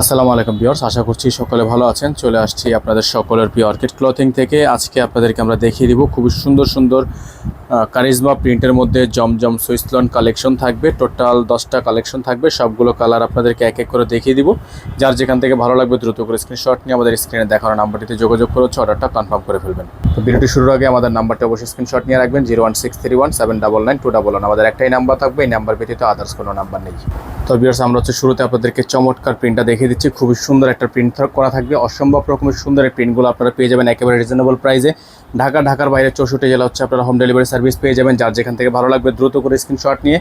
আসসালামু আলাইকুম বিয়ার্স আশা করছি সকলে ভালো আছেন। চলে আসছি আপনাদের সকলের প্রিয় অর্কিড ক্লথিং থেকে। আজকে আপনাদেরকে আমরা দেখিয়ে দিব খুবই সুন্দর সুন্দর কারিজমা প্রিন্টের মধ্যে জমজম সুইসলন কালেকশন থাকবে। টোটাল দশটা কালেকশন থাকবে। সবগুলো কালার আপনাদেরকে এক এক করে দেখিয়ে দিব। যার যেখান থেকে ভালো লাগবে দ্রুত করে স্ক্রিনশট নিয়ে আমাদের স্ক্রিনে দেখানো নাম্বারটিতে যোগাযোগ করে হচ্ছে অর্ডারটা কনফার্ম করে ফেলবেন। তো ভিডিওটি শুরুর আগে আমাদের নাম্বারটা অবশ্যই স্ক্রিনশট নিয়ে রাখবেন। Zero one six three one seven double nine two double one আমাদের একটাই নাম্বার থাকবে। এই নাম্বার ব্যতীত আদার্স কোনো নাম্বার নেই। তো বিয়ার্স আমরা হচ্ছে শুরুতে আপনাদেরকে চমৎকার প্রিন্টটা দেখিয়ে দিচ্ছি। খুবই সুন্দর একটা প্রিন্ট করা থাকবে। অসম্ভব রকমের সুন্দর এই প্রিন্টগুলো আপনারা পেয়ে যাবেন একেবারে রিজনেবল প্রাইসে ঢাকা, ঢাকার বাইরে চৌষট্টি জেলা হচ্ছে আপনারা হোম ডেলিভারি সার্ভিস পেয়ে যাবেন। যার যেখান থেকে ভালো লাগবে দ্রুত করে স্ক্রিনশট নিয়ে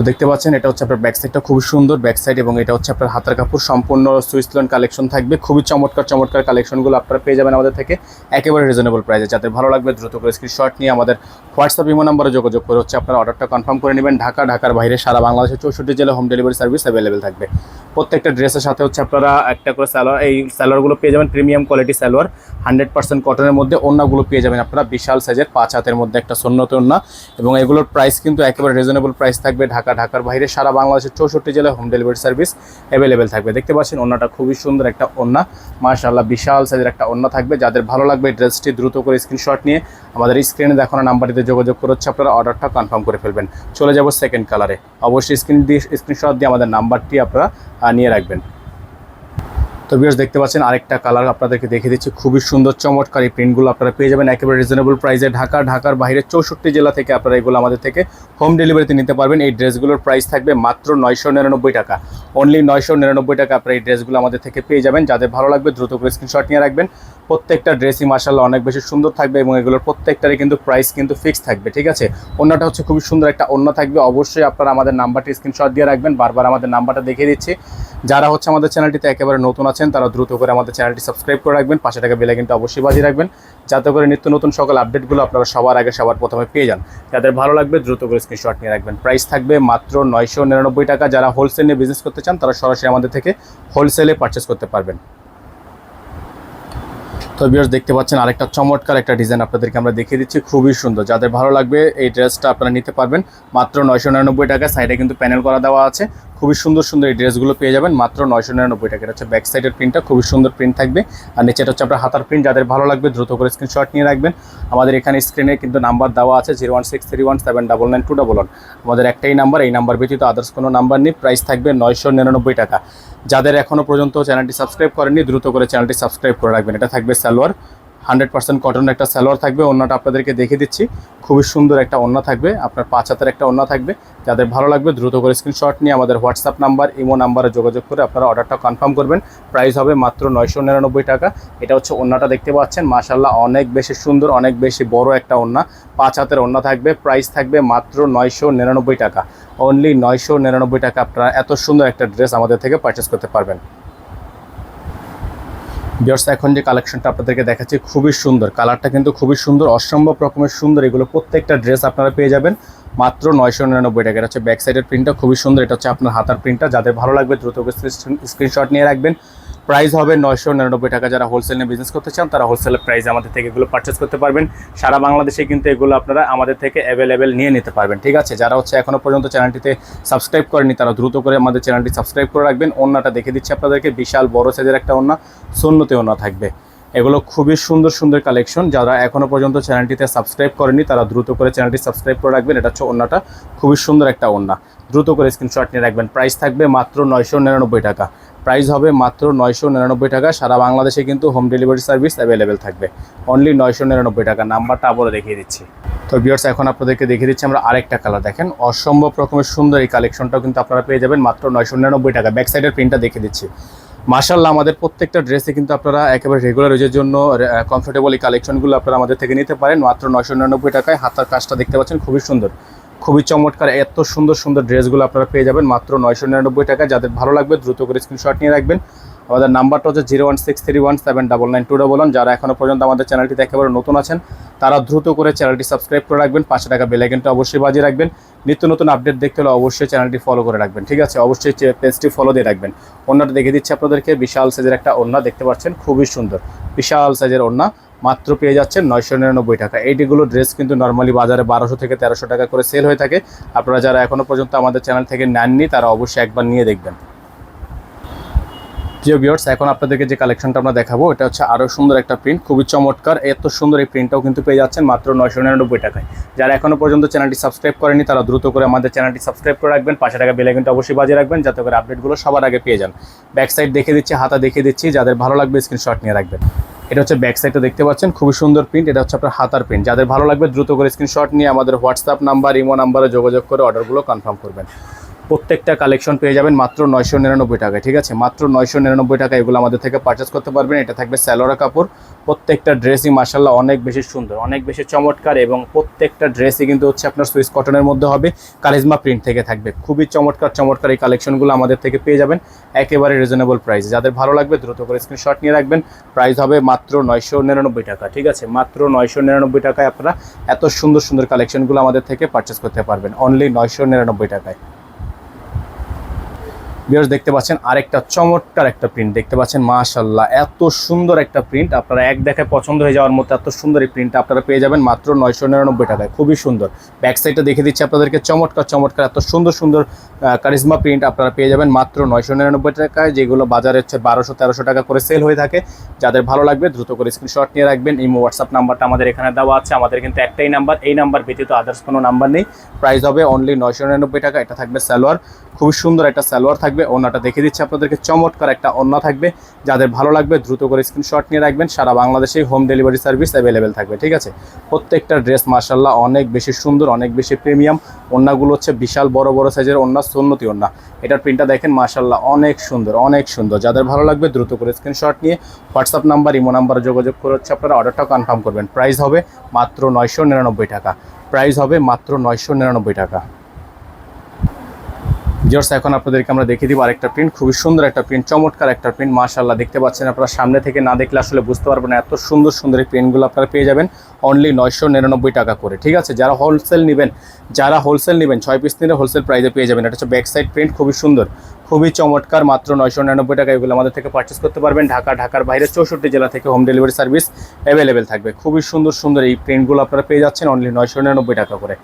তো দেখতে পাচ্ছেন, এটা হচ্ছে আপনার ব্যাক সাইডটা খুবই সুন্দর ব্যাক সাইড এবং এটা হচ্ছে আপনার হাতার কাপড়, সম্পূর্ণ সুইসলন কালেকশন থাকবে। খুবই চমৎকার চমৎকার কালেকশনগুলো আপনারা পেয়ে যাবেন আমাদের থেকে একেবারে রিজনেবল প্রাইসে যাতে ভালো লাগবে দ্রুত করে স্ক্রিনশট নিয়ে আমাদের হোয়াটসঅ্যাপ ইমো নাম্বারে যোগাযোগ করে হচ্ছে আপনার অর্ডারটা কনফার্ম করে নেবেন। ঢাকা, ঢাকার বাইরে সারা বাংলাদেশের চৌষট্টি জেলা হোম ডেলিভারি সার্ভিস অ্যাভেলেবেল থাকবে। প্রত্যেকটা ড্রেসের সাথে হচ্ছে আপনারা একটা করে স্যালোয়ার এই স্যালোয়ারগুলো পেয়ে যাবেন premium quality salwar hundred percent কটনের মধ্যে অন্যগুলো পেয়ে যাবেন আপনারা, বিশাল সাইজের পাঁচ হাতের মধ্যে একটা সন্ন্যত অন্য এবং এগুলোর প্রাইস কিন্তু একেবারে রিজনেবল প্রাইস থাকবে ঢাকা, ঢাকার বাইরে, সারা বাংলাদেশের চৌষট্টি জেলায় হোম ডেলিভারি সার্ভিস অ্যাভেলেবেল থাকবে। দেখতে পাচ্ছেন ওনাটা খুবই সুন্দর একটা ওন্না মার্শাল্লাহ বিশাল সাইজের একটা ওন্না থাকবে। যাদের ভালো লাগবে ড্রেসটি দ্রুত করে স্ক্রিনশট নিয়ে আমাদের স্ক্রিনে দেখানো নাম্বারটিতে যোগাযোগ করে হচ্ছে আপনারা অর্ডারটা কনফার্ম করে ফেলবেন। চলে যাব সেকেন্ড কালারে অবশ্যই স্ক্রিন দিয়ে স্ক্রিনশট দিয়ে আমাদের নাম্বারটি আপনারা নিয়ে রাখবেন। তো বিয়ার্স দেখতে পাচ্ছেন, আরেকটা কালার আপনাদেরকে দেখিয়ে দিচ্ছি। খুবই সুন্দর, চমৎকার এই প্রিন্টগুলো আপনারা পেয়ে যাবেন। একেবারে রিজনেবল প্রাইসে ঢাকা, ঢাকার বাইরে চৌষট্টি জেলা থেকে আপনারা এগুলো আমাদের থেকে হোম ডেলিভারিতে নিতে পারবেন। এই ড্রেসগুলোর প্রাইস থাকবে মাত্র নয়শো নিরানব্বই টাকা। অনলি নয়শো নিরানব্বই টাকা আপনারা এই ড্রেসগুলো আমাদের থেকে পেয়ে যাবেন। যাদের ভালো লাগবে দ্রুত করে স্ক্রিনশট নিয়ে রাখবেন। প্রত্যেকটা ড্রেসই মার্শাল্লাহ অনেক বেশি সুন্দর থাকবে এবং এগুলোর প্রত্যেকটারই কিন্তু প্রাইস কিন্তু ফিক্স থাকবে, ঠিক আছে? অন্যটা হচ্ছে খুবই সুন্দর একটা অন্য থাকবে। অবশ্যই আপনারা আমাদের নাম্বারটি স্ক্রিনশট দিয়ে রাখবেন। বারবার আমাদের নাম্বারটা দেখিয়ে দিচ্ছি। যারা হচ্ছে আমাদের চ্যানেলটিতে একেবারে নতুন আছেন তারা দ্রুত করে আমাদের চ্যানেলটি সাবস্ক্রাইব করে রাখবেন। পাশে থাকা বেলাইকিনটা অবশ্যই বাজিয়ে রাখবেন, যাতে করে নিত্য নতুন সকল আপডেটগুলো আপনারা সবার আগে, সবার প্রথমে পেয়ে যান। যাদের ভালো লাগবে, দ্রুত করে স্ক্রিনশট নিয়ে রাখবেন। প্রাইস থাকবে মাত্র নয়শো নিরানব্বই টাকা। যারা হোলসেল নিয়ে বিজনেস করতে চান, তারা সরাসরি আমাদের থেকে হোলসেলে পারচেস করতে পারবেন। তো বিয়ার্স দেখতে পাচ্ছেন আরেকটা চমৎকার একটা ডিজাইন আপনাদেরকে আমরা দেখিয়ে দিচ্ছি। খুবই সুন্দর। যাদের ভালো লাগবে এই ড্রেসটা আপনারা নিতে পারবেন। মাত্র নয়শো নিরানব্বই টাকা সাইডে কিন্তু প্যানেল করা দেওয়া আছে। খুবই সুন্দর সুন্দর এই ড্রেসগুলো পেয়ে যাবেন। মাত্র নয়শো নিরানব্বই টাকা। এটা হচ্ছে ব্যাক সাইডের প্রিন্টটা খুবই সুন্দর প্রিন্ট থাকবে। আর নিচেটা হচ্ছে আপনার হাতার প্রিন্ট যাদের ভালো লাগবে দ্রুত করে স্ক্রিনশট নিয়ে রাখবেন। আমাদের এখানে স্ক্রিনে কিন্তু নাম্বার দেওয়া আছে zero one six three one seven double nine two double one আমাদের একটাই নাম্বার এই নাম্বার ব্যতীত আদার্স কোনো নাম্বার নেই। প্রাইস থাকবে নয়শো নিরানব্বই টাকা। যাদের এখনও পর্যন্ত চ্যানেলটি সাবস্ক্রাইব করেননি, দ্রুত করে চ্যানেলটি সাবস্ক্রাইব করে রাখবেন। এটা থাকবে সালোয়ার হান্ড্রেড পার্সেন্ট কটনের একটা সালোয়ার থাকবে অন্যটা আপনাদেরকে দেখে দিচ্ছি। খুবই সুন্দর একটা অন্য থাকবে, আপনার পাঁচ হাতের একটা অন্য থাকবে। যাদের ভালো লাগবে দ্রুত করে স্ক্রিনশট নিয়ে আমাদের হোয়াটসঅ্যাপ নাম্বার ইমো নাম্বারে যোগাযোগ করে আপনারা অর্ডারটা কনফার্ম করবেন। প্রাইস হবে মাত্র নয়শো নিরানব্বই টাকা। এটা হচ্ছে অন্যটা দেখতে পাচ্ছেন মাশাল্লাহ অনেক বেশি সুন্দর, অনেক বেশি বড় একটা ওন্না পাঁচ হাতের অন্য থাকবে প্রাইস থাকবে মাত্র নয়শো নিরানব্বই টাকা। অনলি নয়শো নিরানব্বই টাকা আপনারা এত সুন্দর একটা ড্রেস আমাদের থেকে পারচেস করতে পারবেন। বিয়ার্স এখন যে কালেকশনটা আপনাদেরকে দেখাচ্ছি, খুবই সুন্দর। কালারটা কিন্তু খুবই সুন্দর, অসম্ভব রকমের সুন্দর। এগুলো প্রত্যেকটা ড্রেস আপনারা পেয়ে যাবেন মাত্র নয়শো নিরানব্বই টাকা। এটা হচ্ছে ব্যাক সাইডের প্রিন্টটা খুবই সুন্দর। এটা হচ্ছে আপনার হাতার প্রিন্টটা যাদের ভালো লাগবে, দ্রুত স্ক্রিনশট নিয়ে রাখবেন। প্রাইস হবে নয়শো নিরানব্বই টাকা। যারা হোলসেল নিয়ে বিজনেস করতে চান, তারা হোলসেলের প্রাইস আমাদের থেকে এগুলো পারচেস করতে পারবেন। সারা বাংলাদেশে কিন্তু এগুলো আপনারা আমাদের থেকে অ্যাভেলেবেল নিয়ে নিতে পারবেন। ঠিক আছে? যারা হচ্ছে এখনও পর্যন্ত চ্যানেলটিতে সাবস্ক্রাইব করেনি তারা দ্রুত করে আমাদের চ্যানেলটি সাবস্ক্রাইব করে রাখবেন। অন্যটা দেখে দিচ্ছি আপনাদেরকে। বিশাল বড় সাইজের একটা অন্য শূন্যতে অন্য থাকবে। এগুলো খুবই সুন্দর সুন্দর কালেকশন যারা এখনও পর্যন্ত চ্যানেলটিতে সাবস্ক্রাইব করেনি তারা দ্রুত করে চ্যানেলটি সাবস্ক্রাইব করে রাখবেন। এটা হচ্ছে অন্যটা খুবই সুন্দর একটা ওন্না দ্রুত করে স্ক্রিনশট নিয়ে রাখবেন। প্রাইস থাকবে মাত্র নয়শো নিরানব্বই টাকা। প্রাইস হবে মাত্র নয়শো নিরানব্বই টাকা। সারা বাংলাদেশে কিন্তু হোম ডেলিভারি সার্ভিস অ্যাভেলেবেল থাকবে। অনলি নয়শো নিরানব্বই টাকা। নাম্বারটা আবারও দেখিয়ে দিচ্ছি। তো বিয়ার্স এখন আপনাদেরকে দেখিয়ে দিচ্ছি আমরা আরেকটা কালার দেখেন, অসম্ভব রকমের সুন্দর এই কালেকশনটাও কিন্তু আপনারা পেয়ে যাবেন মাত্র নয়শো নিরানব্বই টাকা। ব্যাক সাইডের প্রিন্টটা দেখিয়ে দিচ্ছি। মাশাল্লাহ আমাদের প্রত্যেকটা ড্রেসে কিন্তু আপনারা একেবারে রেগুলার ইউজের জন্য কমফোর্টেবল এই কালেকশনগুলো আপনারা আমাদের থেকে নিতে পারেন। মাত্র নয়শো নিরানব্বই টাকায় হাতার কাজটা দেখতে পাচ্ছেন, খুবই সুন্দর। খুবই চমৎকার, এত সুন্দর সুন্দর ড্রেসগুলো আপনারা পেয়ে যাবেন মাত্র নয়শো নিরানব্বই টাকা যাদের ভালো লাগবে দ্রুত করে স্ক্রিনশট নিয়ে রাখবেন। আমাদের নাম্বারটা হচ্ছে zero one six three one seven double nine two double one. যারা এখনও পর্যন্ত আমাদের চ্যানেলটিতে একেবারে নতুন আছেন তারা দ্রুত করে চ্যানেলটি সাবস্ক্রাইব করে রাখবেন পাঁচশো টাকা বেলাইকেনটা অবশ্যই বাজিয়ে রাখবেন। নিত্য নতুন আপডেট দেখতে হলে অবশ্যই চ্যানেলটি ফলো করে রাখবেন, ঠিক আছে? অবশ্যই পেজটি ফলো দিয়ে রাখবেন। অন্যটা দেখে দিচ্ছি আপনাদেরকে, বিশাল সাইজের একটা ওন্না দেখতে পাচ্ছেন, খুবই সুন্দর। বিশাল সাইজের ওন্না মাত্র পেয়ে যাচ্ছেন নয়শো নিরানব্বই টাকা। এইটিগুলো ড্রেস কিন্তু নর্মালি বাজারে বারোশো থেকে তেরোশো টাকা করে সেল হয়ে থাকে। আপনারা যারা এখনও পর্যন্ত আমাদের চ্যানেল থেকে নেননি, তারা অবশ্যই একবার নিয়ে দেখবেন। প্রিয় ভিউয়ার্স এখন আপনাদেরকে যে কালেকশনটা আমরা দেখাবো, এটা হচ্ছে আরও সুন্দর একটা প্রিন্ট খুবই চমৎকার, এত সুন্দর এই প্রিন্টটাও কিন্তু পেয়ে যাচ্ছেন মাত্র নয়শো নিরানব্বই টাকায়। যারা এখনও পর্যন্ত চ্যানেলটি সাবস্ক্রাইব করেনি তারা দ্রুত করে আমাদের চ্যানেলটি সাবস্ক্রাইব করে রাখবেন, পাশে টাকা বেলে কিন্তু অবশ্যই বাজিয়ে রাখবেন, যাতে করে আপডেটগুলো সবার আগে পেয়ে যান। ব্যাক সাইড দেখে দিচ্ছি, হাতা দেখে দিচ্ছি, যাদের ভালো লাগবে স্ক্রিনশট নিয়ে রাখবেন। এটা হচ্ছে ব্যাক সাইডটা দেখতে পাচ্ছেন, খুবই সুন্দর প্রিন্ট এটা হচ্ছে আপনার হাতার প্রিন্ট যাদের ভালো লাগবে, দ্রুত করে স্ক্রিনশট নিয়ে আমাদের হোয়াটসঅ্যাপ নাম্বার ইমো নাম্বারে যোগাযোগ করে অর্ডারগুলো কনফার্ম করবেন। প্রত্যেকটা কালেকশন পেয়ে যাবেন মাত্র নয়শো নিরানব্বই টাকায়, ঠিক আছে? মাত্র নয়শো নিরানব্বই টাকা এগুলো আমাদের থেকে পারচেস করতে পারবেন। এটা থাকবে স্যালোরা কাপড়। প্রত্যেকটা ড্রেসই মার্শাল্লাহ অনেক বেশি সুন্দর, অনেক বেশি চমৎকার এবং প্রত্যেকটা ড্রেসই কিন্তু হচ্ছে আপনার সুইস কটনের মধ্যে হবে। কারিজমা প্রিন্ট থেকে থাকবে। খুবই চমৎকার চমৎকার এই কালেকশনগুলো আমাদের থেকে পেয়ে যাবেন একেবারে রিজনেবল প্রাইস যাদের ভালো লাগবে দ্রুত করে স্ক্রিনশট নিয়ে রাখবেন। প্রাইস হবে মাত্র নয়শো নিরানব্বই টাকা, ঠিক আছে? মাত্র নয়শো নিরানব্বই টাকায় আপনারা এত সুন্দর সুন্দর কালেকশনগুলো আমাদের থেকে পারচেস করতে পারবেন। অনলি নয়শো নিরানব্বই টাকায়। ভিউয়ার্স দেখতে পাচ্ছেন আরেকটা চমৎকার একটা প্রিন্ট দেখতে পাচ্ছেন মাশাল্লাহ এত সুন্দর একটা প্রিন্ট আপনারা এক দেখায় পছন্দ হয়ে যাওয়ার মতো এত সুন্দর এই প্রিন্টটা আপনারা পেয়ে যাবেন মাত্র নয়শো নিরানব্বই টাকায়। খুবই সুন্দর। ব্যাক সাইডটা দেখে দিচ্ছি আপনাদেরকে। চমৎকার চমৎকার, এত সুন্দর সুন্দর কারিজমা প্রিন্ট আপনারা পেয়ে যাবেন মাত্র নয়শো নিরানব্বই টাকায়। যেগুলো বাজারে হচ্ছে বারোশো, তেরোশো টাকা করে সেল হয়ে থাকে। যাদের ভালো লাগবে দ্রুত করে স্ক্রিনশট নিয়ে রাখবেন। এই হোয়াটসঅ্যাপ নাম্বারটা আমাদের এখানে দেওয়া আছে। আমাদের কিন্তু একটাই নাম্বার এই নাম্বার ব্যতীত আদার্স কোনো নাম্বার নেই। প্রাইস হবে অনলি নয়শো নিরানব্বই টাকা। এটা থাকবে সালোয়ার। খুবই সুন্দর একটা সালোয়ার থাকবে। ওনাটা দেখে দিচ্ছে আপনাদেরকে। চমৎকার একটা ওন্না থাকবে। যাদের ভালো লাগবে, দ্রুত করে স্ক্রিনশট নিয়ে রাখবেন। সারা বাংলাদেশেই হোম ডেলিভারি সার্ভিস অ্যাভেলেবেল থাকবে, ঠিক আছে? প্রত্যেকটা ড্রেস মার্শাল্লাহ অনেক বেশি সুন্দর, অনেক বেশি প্রিমিয়াম ওন্নাগুলো হচ্ছে বিশাল বড় বড় সাইজের ওন্না সুন্নতি ওন্না এটার প্রিন্টটা দেখেন মার্শাল্লাহ অনেক সুন্দর অনেক সুন্দর। যাদের ভালো লাগবে, দ্রুত করে স্ক্রিনশট নিয়ে হোয়াটসঅ্যাপ নাম্বার ইমো নাম্বারে যোগাযোগ করে হচ্ছে আপনারা অর্ডারটা কনফার্ম করবেন। প্রাইস হবে মাত্র নয়শো নিরানব্বই টাকা। প্রাইস হবে মাত্র নয়শো নিরানব্বই টাকা। জাস্ট এখন আপনাদেরকে আমরা দেখিয়ে দিব আরেকটা প্রিন্ট খুবই সুন্দর একটা প্রিন্ট চমৎকার একটা প্রিন্ট মাশাল্লাহ দেখতে পাচ্ছেন আপনারা সামনে থেকে না দেখলে আসলে বুঝতে পারবেন না, এত সুন্দর সুন্দর এই প্রিন্টগুলো আপনারা পেয়ে যাবেন অনলি নয়শো নিরানব্বই টাকা করে, ঠিক আছে? যারা হোলসেল নেবেন, যারা হোলসেল নেবেন, ছয় পিস নিলে হোলসেল প্রাইসে পেয়ে যাবেন, এটা হচ্ছে ব্যাক সাইড প্রিন্ট খুবই সুন্দর, খুবই চমৎকার, মাত্র নয়শো নিরানব্বই টাকা এগুলো আমাদের থেকে পারচেস করতে পারবেন, ঢাকা, ঢাকার বাইরে চৌষট্টি জেলা থেকে হোম ডেলিভারি সার্ভিস অ্যাভেলেবেল থাকবে, খুবই সুন্দর সুন্দর এই প্রিন্টগুলো আপনারা পেয়ে যাচ্ছেন অনলি নয়শো নিরানব্বই টাকা করে।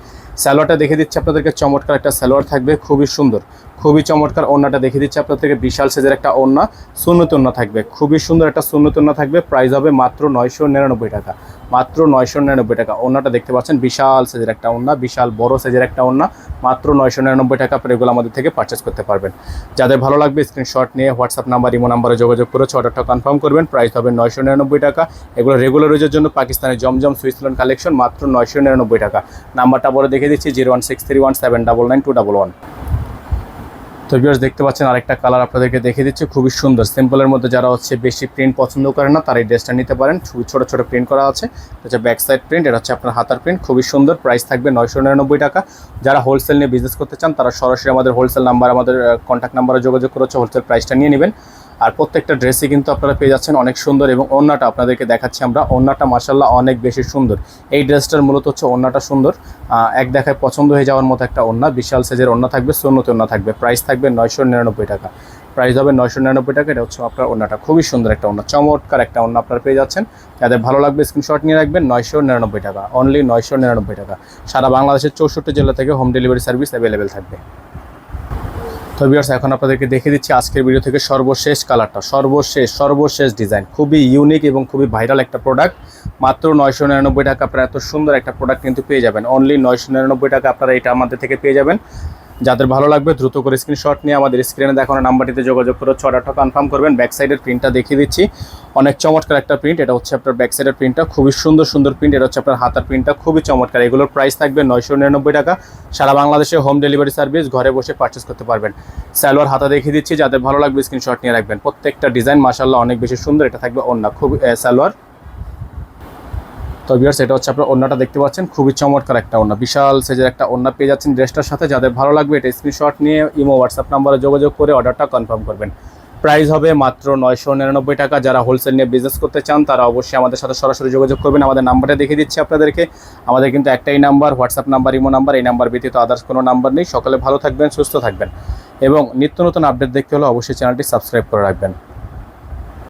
স্যালোয়ারটা দেখে দিচ্ছি আপনাদেরকে। চমৎকার একটা স্যালোয়ার থাকবে খুবই সুন্দর। খুবই চমৎকার ওন্নাটা দেখে দিচ্ছি। আপনাদেরকে বিশাল সাইজের একটা ওন্না সুন্নত ওন্না থাকবে। খুবই সুন্দর একটা ওন্না থাকবে। প্রাইস হবে মাত্র নয়শো নিরানব্বই টাকা। মাত্র নয়শো নিরানব্বই টাকা। ওন্নাটা দেখতে পাচ্ছেন, বিশাল সাইজের একটা ওন্না বিশাল বড় সাইজের একটা ওন্না মাত্র নয়শো নিরানব্বই টাকা আপনার এগুলো আমাদের থেকে পারচেস করতে পারবেন। যাদের ভালো লাগবে স্ক্রিনশট নিয়ে হোয়াটসঅ্যাপ নাম্বার ইমো নাম্বারে যোগাযোগ করেছে অর্ডারটা কনফার্ম করবেন। প্রাইস হবে নয়শো নিরানব্বই টাকা। এগুলো রেগুলার ইউজের জন্য পাকিস্তানের জমজম সুইসল্যান্ড কালেকশন মাত্র নয়শো নিরানব্বই টাকা। নাম্বারটা বলে দেখে দিচ্ছি zero one six three one seven double nine two double one তো ভিউয়ার্স দেখতে পাচ্ছেন আরেকটা কালার আপনাদেরকে দেখে দিচ্ছে, খুবই সুন্দর। সিম্পলের মধ্যে যারা হচ্ছে বেশি প্রিন্ট পছন্দ করে না, তার এই ড্রেসটা নিতে পারেন। খুবই ছোটো ছোটো প্রিন্ট করা আছে। হচ্ছে ব্যাক সাইড প্রিন্ট এটা হচ্ছে আপনার হাতার প্রিন্ট খুবই সুন্দর। প্রাইস থাকবে নয়শো নিরানব্বই টাকা। যারা হোলসেল নিয়ে বিজনেস করতে চান, তারা সরাসরি আমাদের হোলসেল নাম্বার আমাদের কন্ট্যাক্ট নাম্বারে যোগাযোগ করেছে হোলসেল প্রাইসটা নিয়ে নেবেন। আর প্রত্যেকটা ড্রেসই কিন্তু আপনারা পেয়ে যাচ্ছেন অনেক সুন্দর এবং ওন্নাটা আপনাদেরকে দেখাচ্ছি আমরা। ওন্নাটা মাসাল্লাহ অনেক বেশি সুন্দর। এই ড্রেসটার মূলত হচ্ছে ওন্নাটা সুন্দর। এক দেখায় পছন্দ হয়ে যাওয়ার মতো একটা ওন্না বিশাল সাইজের ওন্না থাকবে, সুন্নতি ওন্না থাকবে। প্রাইস থাকবে নয়শো নিরানব্বই টাকা। প্রাইস হবে নয়শো নিরানব্বই টাকা। এটা হচ্ছে আপনার ওন্নাটা খুবই সুন্দর একটা ওন্না চমৎকার একটা ওন্না আপনারা পেয়ে যাচ্ছেন। যাদের ভালো লাগবে স্ক্রিনশট নিয়ে রাখবেন, নয়শো নিরানব্বই টাকা। অনলি নয়শো নিরানব্বই টাকা। সারা বাংলাদেশের চৌষট্টি জেলা থেকে হোম ডেলিভারি সার্ভিস অ্যাভেলেবেল থাকবে। তো বিয়ার্স এখন আপনাদেরকে দেখে দিচ্ছি আজকের ভিডিও থেকে সর্বশেষ কালারটা। সর্বশেষ সর্বশেষ ডিজাইন খুবই ইউনিক এবং খুবই ভাইরাল একটা প্রোডাক্ট মাত্র নয়শো নিরানব্বই টাকা আপনারা এত সুন্দর একটা প্রোডাক্ট কিন্তু পেয়ে যাবেন। অনলি নয়শো নিরানব্বই টাকা আপনারা এটা আমাদের থেকে পেয়ে যাবেন। যাদের ভালো লাগবে দ্রুত করে স্ক্রিনশট নিয়ে আমাদের স্ক্রিনে দেখানো নাম্বারটিতে যোগাযোগ করে অর্ডারটা কনফার্ম করবেন। ব্যাক সাইডের প্রিন্টটা দেখিয়ে দিচ্ছি। অনেক চমৎকার একটা প্রিন্ট এটা হচ্ছে আপনার ব্যাক সাইডের প্রিন্টটা খুবই সুন্দর সুন্দর প্রিন্ট এটা হচ্ছে আপনার হাতার প্রিন্টটা খুবই চমৎকার। এগুলোর প্রাইস থাকবে নয়শো নিরানব্বই টাকা। সারা বাংলাদেশে হোম ডেলিভারি সার্ভিস ঘরে বসে পারচেস করতে পারবেন। সালোয়ার হাতা দেখিয়ে দিচ্ছি, যাদের ভালো লাগবে স্ক্রিনশট নিয়ে রাখবেন। প্রত্যেকটা ডিজাইন মাসাল্লাহ অনেক বেশি সুন্দর। এটা থাকবে অন্য খুব সালোয়ার। তো ভিউয়ার্স এটা হচ্ছে আপনার ওন্নাটা দেখতে পাচ্ছেন। খুবই চমৎকার একটা ওন্না বিশাল সাইজের একটা ওন্না পেয়ে যাচ্ছেন ড্রেসটার সাথে। যাদের ভালো লাগবে এটা স্ক্রিনশট নিয়ে ইমো হোয়াটসঅ্যাপ নাম্বারে যোগাযোগ করে অর্ডারটা কনফার্ম করবেন। প্রাইস হবে মাত্র নয়শো নিরানব্বই টাকা। যারা হোলসেল নিয়ে বিজনেস করতে চান, তারা অবশ্যই আমাদের সাথে সরাসরি যোগাযোগ করবেন। আমাদের নাম্বারটা দেখিয়ে দিচ্ছি আপনাদেরকে। আমাদের কিন্তু একটাই number WhatsApp number imo number এই নাম্বার ব্যতীত আদার্স কোনো নাম্বার নেই। সকলে ভালো থাকবেন, সুস্থ থাকবেন। এবং নিত্য নতুন আপডেট দেখতে হলে অবশ্যই চ্যানেলটি সাবস্ক্রাইব করে রাখবেন।